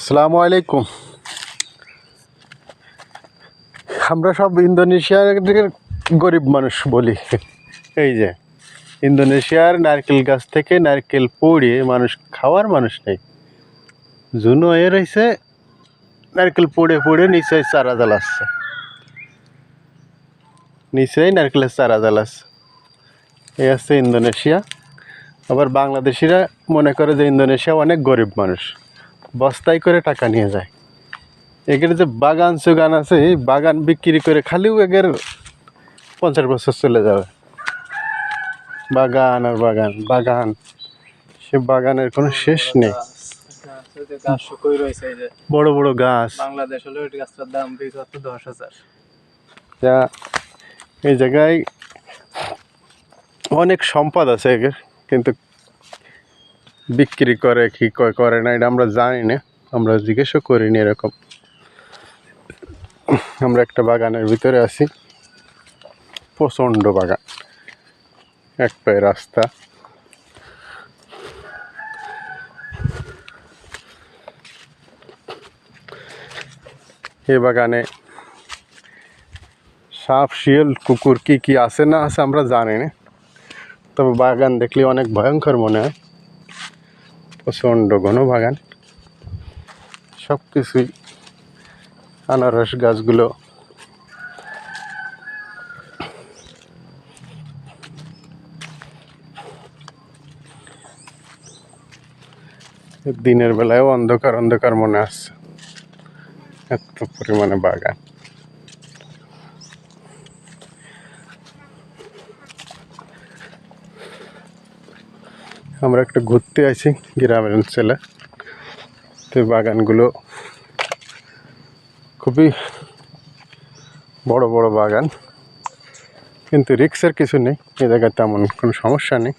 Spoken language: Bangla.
আসসালামু আলাইকুম। আমরা সব ইন্দোনেশিয়ার গরিব মানুষ বলি। এই যে, ইন্দোনেশিয়ার নারকেল গাছ থেকে নারকেল পড়িয়ে মানুষ খাওয়ার মানুষ নেই। জুনো হয়ে রয়েছে নারকেল পড়ে পড়ে নিচে চারা জ্বালাচ্ছে নিচেই নারকেলের চারা জ্বালাচ্ছে এই আছে ইন্দোনেশিয়া। আবার বাংলাদেশিরা মনে করে যে ইন্দোনেশিয়া অনেক গরিব মানুষ। বস্তায় করে টাকা নিয়ে যায়। এগের যে বাগান সুগান আছে বাগান বিক্রি করে খালিও এগের পঞ্চাশ বছর চলে যাবে। বাগান আর বাগান বাগান। সে বাগানের কোনো শেষ নেই। বড় বড় গাছ। বাংলাদেশ গাছটার দাম দশ হাজার এই জায়গায় অনেক সম্পদ আছে এগের কিন্তু বিক্রি করে, কি করে না, এটা আমরা জানি না। আমরা জিজ্ঞেসও করিনি এরকম। আমরা একটা বাগানের ভিতরে আছি। প্রচণ্ড বাগান। এক পায়ে রাস্তা। এই বাগানে সাপ, শিয়াল, কুকুর কি কি আছে না আছে আমরা জানি না। তবে বাগান দেখলে অনেক ভয়ঙ্কর মনে হয়। প্রচণ্ড ঘন বাগান সব কিছুই আনারস গাছগুলো। দিনের বেলায়ও অন্ধকার অন্ধকার মনে আসছে এত পরিমাণে বাগান। আমরা একটা ঘুরতে আছি গ্রামের অঞ্চলে। তো বাগানগুলো খুবই বড় বড় বাগান। কিন্তু রিক্সের কিছু নেই এ জায়গায় তেমন কোনো সমস্যা নেই।